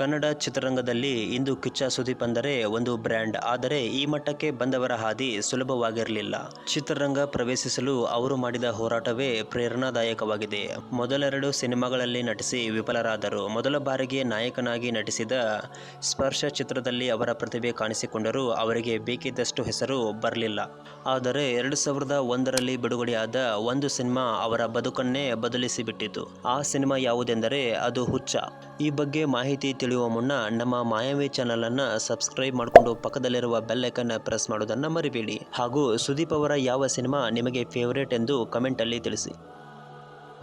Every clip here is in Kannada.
ಕನ್ನಡ ಚಿತ್ರರಂಗದಲ್ಲಿ ಇಂದು ಕಿಚ್ಚ ಸುದೀಪ್ ಅಂದರೆ ಒಂದು ಬ್ರ್ಯಾಂಡ್. ಆದರೆ ಈ ಮಟ್ಟಕ್ಕೆ ಬಂದವರ ಹಾದಿ ಸುಲಭವಾಗಿರಲಿಲ್ಲ. ಚಿತ್ರರಂಗ ಪ್ರವೇಶಿಸಲು ಅವರು ಮಾಡಿದ ಹೋರಾಟವೇ ಪ್ರೇರಣಾದಾಯಕವಾಗಿದೆ. ಮೊದಲೆರಡು ಸಿನಿಮಾಗಳಲ್ಲಿ ನಟಿಸಿ ವಿಫಲರಾದರು. ಮೊದಲ ಬಾರಿಗೆ ನಾಯಕನಾಗಿ ನಟಿಸಿದ ಸ್ಪರ್ಶ ಚಿತ್ರದಲ್ಲಿ ಅವರ ಪ್ರತಿಭೆ ಕಾಣಿಸಿಕೊಂಡರೂ ಅವರಿಗೆ ಬೇಕಿದ್ದಷ್ಟು ಹೆಸರು ಬರಲಿಲ್ಲ. ಆದರೆ ಎರಡು ಸಾವಿರದ ಒಂದರಲ್ಲಿ ಬಿಡುಗಡೆಯಾದ ಒಂದು ಸಿನಿಮಾ ಅವರ ಬದುಕನ್ನೇ ಬದಲಿಸಿಬಿಟ್ಟಿತು. ಆ ಸಿನಿಮಾ ಯಾವುದೆಂದರೆ ಅದು ಹುಚ್ಚ. ಈ ಬಗ್ಗೆ ಮಾಹಿತಿ ತಿಳಿಯುವ ಮುನ್ನ ನಮ್ಮ ಮಾಯಾವಿ ಚಾನಲ್ ಅನ್ನ ಸಬ್ಸ್ಕ್ರೈಬ್ ಮಾಡಿಕೊಂಡು ಪಕ್ಕದಲ್ಲಿರುವ ಬೆಲ್ ಐಕನ್ ಪ್ರೆಸ್ ಮಾಡೋದನ್ನ ಮರಿಬೇಡಿ. ಹಾಗೂ ಸುದೀಪ್ ಅವರ ಯಾವ ಸಿನಿಮಾ ನಿಮಗೆ ಫೇವರೇಟ್ ಎಂದು ಕಮೆಂಟ್ ಅಲ್ಲಿ ತಿಳಿಸಿ.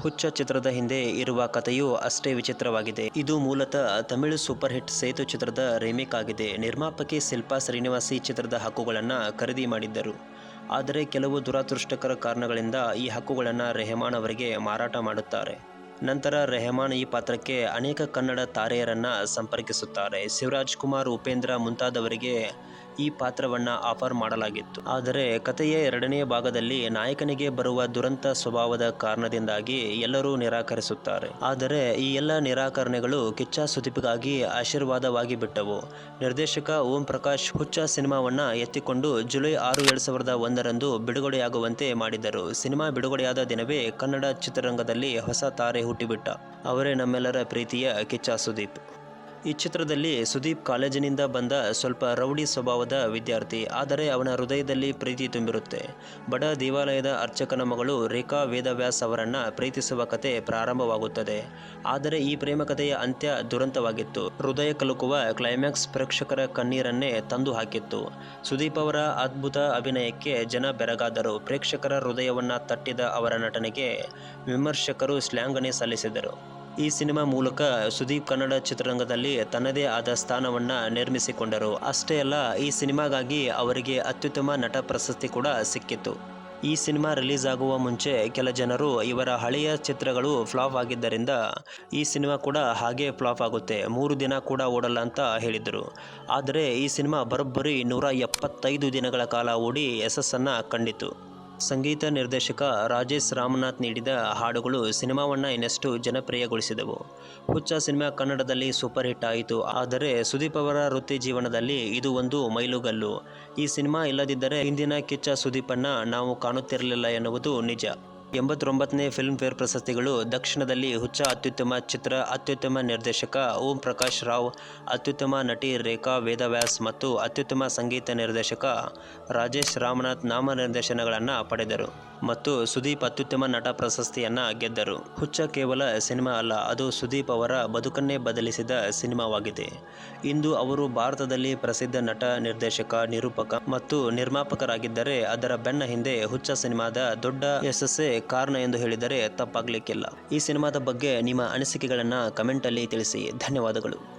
ಹುಚ್ಚ ಚಿತ್ರದ ಹಿಂದೆ ಇರುವ ಕಥೆಯು ಅಷ್ಟೇ ವಿಚಿತ್ರವಾಗಿದೆ. ಇದು ಮೂಲತಃ ತಮಿಳು ಸೂಪರ್ ಹಿಟ್ ಸೇತು ಚಿತ್ರದ ರಿಮೇಕ್ ಆಗಿದೆ. ನಿರ್ಮಾಪಕಿ ಶಿಲ್ಪಾ ಶ್ರೀನಿವಾಸಿ ಚಿತ್ರದ ಹಕ್ಕುಗಳನ್ನು ಖರೀದಿ ಮಾಡಿದ್ದರು. ಆದರೆ ಕೆಲವು ದುರದೃಷ್ಟಕರ ಕಾರಣಗಳಿಂದ ಈ ಹಕ್ಕುಗಳನ್ನು ರೆಹಮಾನ್ ಅವರಿಗೆ ಮಾರಾಟ ಮಾಡುತ್ತಾರೆ. ನಂತರ ರೆಹಮಾನ್ ಈ ಪಾತ್ರಕ್ಕೆ ಅನೇಕ ಕನ್ನಡ ತಾರೆಯರನ್ನು ಸಂಪರ್ಕಿಸುತ್ತಾರೆ. ಶಿವರಾಜ್ ಕುಮಾರ್ ಉಪೇಂದ್ರ ಮುಂತಾದವರಿಗೆ ಈ ಪಾತ್ರವನ್ನ ಆಫರ್ ಮಾಡಲಾಗಿತ್ತು. ಆದರೆ ಕಥೆಯ ಎರಡನೇ ಭಾಗದಲ್ಲಿ ನಾಯಕನಿಗೆ ಬರುವ ದುರಂತ ಸ್ವಭಾವದ ಕಾರಣದಿಂದಾಗಿ ಎಲ್ಲರೂ ನಿರಾಕರಿಸುತ್ತಾರೆ. ಆದರೆ ಈ ಎಲ್ಲ ನಿರಾಕರಣೆಗಳು ಕಿಚ್ಚ ಸುದೀಪ್ಗಾಗಿ ಆಶೀರ್ವಾದವಾಗಿ ಬಿಟ್ಟವು. ನಿರ್ದೇಶಕ ಓಂ ಪ್ರಕಾಶ್ ಹುಚ್ಚ ಸಿನಿಮಾವನ್ನ ಎತ್ತಿಕೊಂಡು ಜುಲೈ ಆರು, ಎರಡ್ ಸಾವಿರದ ಒಂದರಂದು ಬಿಡುಗಡೆಯಾಗುವಂತೆ ಮಾಡಿದರು. ಸಿನಿಮಾ ಬಿಡುಗಡೆಯಾದ ದಿನವೇ ಕನ್ನಡ ಚಿತ್ರರಂಗದಲ್ಲಿ ಹೊಸ ತಾರೆ ಹುಟ್ಟಿಬಿಟ್ಟ. ಅವರೇ ನಮ್ಮೆಲ್ಲರ ಪ್ರೀತಿಯ ಕಿಚ್ಚ ಸುದೀಪ್. ಈ ಚಿತ್ರದಲ್ಲಿ ಸುದೀಪ್ ಕಾಲೇಜಿನಿಂದ ಬಂದ ಸ್ವಲ್ಪ ರೌಡಿ ಸ್ವಭಾವದ ವಿದ್ಯಾರ್ಥಿ, ಆದರೆ ಅವನ ಹೃದಯದಲ್ಲಿ ಪ್ರೀತಿ ತುಂಬಿರುತ್ತೆ. ಬಡ ದೇವಾಲಯದ ಅರ್ಚಕನ ಮಗಳು ರೇಖಾ ವೇದವ್ಯಾಸ್ ಅವರನ್ನು ಪ್ರೀತಿಸುವ ಕತೆ ಪ್ರಾರಂಭವಾಗುತ್ತದೆ. ಆದರೆ ಈ ಪ್ರೇಮ ಕಥೆಯ ಅಂತ್ಯ ದುರಂತವಾಗಿತ್ತು. ಹೃದಯ ಕಲುಕುವ ಕ್ಲೈಮ್ಯಾಕ್ಸ್ ಪ್ರೇಕ್ಷಕರ ಕಣ್ಣೀರನ್ನೇ ತಂದು ಹಾಕಿತ್ತು. ಸುದೀಪ್ ಅವರ ಅದ್ಭುತ ಅಭಿನಯಕ್ಕೆ ಜನ ಬೆರಗಾದರು. ಪ್ರೇಕ್ಷಕರ ಹೃದಯವನ್ನ ತಟ್ಟಿದ ಅವರ ನಟನೆಗೆ ವಿಮರ್ಶಕರು ಶ್ಲಾಂಘನೆ ಸಲ್ಲಿಸಿದರು. ಈ ಸಿನಿಮಾ ಮೂಲಕ ಸುದೀಪ್ ಕನ್ನಡ ಚಿತ್ರರಂಗದಲ್ಲಿ ತನ್ನದೇ ಆದ ಸ್ಥಾನವನ್ನು ನಿರ್ಮಿಸಿಕೊಂಡರು. ಅಷ್ಟೇ ಅಲ್ಲ, ಈ ಸಿನಿಮಾಗಾಗಿ ಅವರಿಗೆ ಅತ್ಯುತ್ತಮ ನಟ ಪ್ರಶಸ್ತಿ ಕೂಡ ಸಿಕ್ಕಿತ್ತು. ಈ ಸಿನಿಮಾ ರಿಲೀಸ್ ಆಗುವ ಮುಂಚೆ ಕೆಲ ಜನರು ಇವರ ಹಳೆಯ ಚಿತ್ರಗಳು ಫ್ಲಾಪ್ ಆಗಿದ್ದರಿಂದ ಈ ಸಿನಿಮಾ ಕೂಡ ಹಾಗೆ ಫ್ಲಾಪ್ ಆಗುತ್ತೆ. ಮೂರು ದಿನ ಕೂಡ ಓಡಲ್ಲ ಅಂತ ಹೇಳಿದರು. ಆದರೆ ಈ ಸಿನಿಮಾ ಬರೋಬ್ಬರಿ ನೂರ ಎಪ್ಪತ್ತೈದು ದಿನಗಳ ಕಾಲ ಓಡಿ ಯಶಸ್ಸನ್ನು ಕಂಡಿತು. ಸಂಗೀತ ನಿರ್ದೇಶಕ ರಾಜೇಶ್ ರಾಮನಾಥ್ ನೀಡಿದ ಹಾಡುಗಳು ಸಿನಿಮಾವನ್ನು ಇನ್ನಷ್ಟು ಜನಪ್ರಿಯಗೊಳಿಸಿದವು. ಹುಚ್ಚ ಸಿನಿಮಾ ಕನ್ನಡದಲ್ಲಿ ಸೂಪರ್ ಹಿಟ್ ಆಯಿತು. ಆದರೆ ಸುದೀಪ್ ಅವರ ವೃತ್ತಿ ಜೀವನದಲ್ಲಿ ಇದು ಒಂದು ಮೈಲುಗಲ್ಲು. ಈ ಸಿನಿಮಾ ಇಲ್ಲದಿದ್ದರೆ ಇಂದಿನ ಕಿಚ್ಚ ಸುದೀಪನ್ನ ನಾವು ಕಾಣುತ್ತಿರಲಿಲ್ಲ ಎನ್ನುವುದು ನಿಜ. ಎಂಬತ್ತೊಂಬತ್ತನೇ ಫಿಲ್ಮ್ ಫೇರ್ ಪ್ರಶಸ್ತಿಗಳು ದಕ್ಷಿಣದಲ್ಲಿ ಹುಚ್ಚ ಅತ್ಯುತ್ತಮ ಚಿತ್ರ, ಅತ್ಯುತ್ತಮ ನಿರ್ದೇಶಕ ಓಂ ಪ್ರಕಾಶ್ ರಾವ್, ಅತ್ಯುತ್ತಮ ನಟಿ ರೇಖಾ ವೇದವ್ಯಾಸ್ ಮತ್ತು ಅತ್ಯುತ್ತಮ ಸಂಗೀತ ನಿರ್ದೇಶಕ ರಾಜೇಶ್ ರಾಮನಾಥ್ ನಾಮ ನಿರ್ದೇಶನಗಳನ್ನು ಪಡೆದರು ಮತ್ತು ಸುದೀಪ್ ಅತ್ಯುತ್ತಮ ನಟ ಪ್ರಶಸ್ತಿಯನ್ನು ಗೆದ್ದರು. ಹುಚ್ಚ ಕೇವಲ ಸಿನಿಮಾ ಅಲ್ಲ, ಅದು ಸುದೀಪ್ ಅವರ ಬದುಕನ್ನೇ ಬದಲಿಸಿದ ಸಿನಿಮಾವಾಗಿದೆ. ಇಂದು ಅವರು ಭಾರತದಲ್ಲಿ ಪ್ರಸಿದ್ಧ ನಟ, ನಿರ್ದೇಶಕ, ನಿರೂಪಕ ಮತ್ತು ನಿರ್ಮಾಪಕರಾಗಿದ್ದರೆ ಅದರ ಬೆನ್ನ ಹಿಂದೆ ಹುಚ್ಚ ಸಿನಿಮಾದ ದೊಡ್ಡ ಯಶಸ್ಸೇ ಕಾರಣ ಎಂದು ಹೇಳಿದರೆ ತಪ್ಪಾಗಲಿಕ್ಕಿಲ್ಲ. ಈ ಸಿನಿಮಾದ ಬಗ್ಗೆ ನಿಮ್ಮ ಅನಿಸಿಕೆಗಳನ್ನು ಕಮೆಂಟಲ್ಲಿ ತಿಳಿಸಿ. ಧನ್ಯವಾದಗಳು.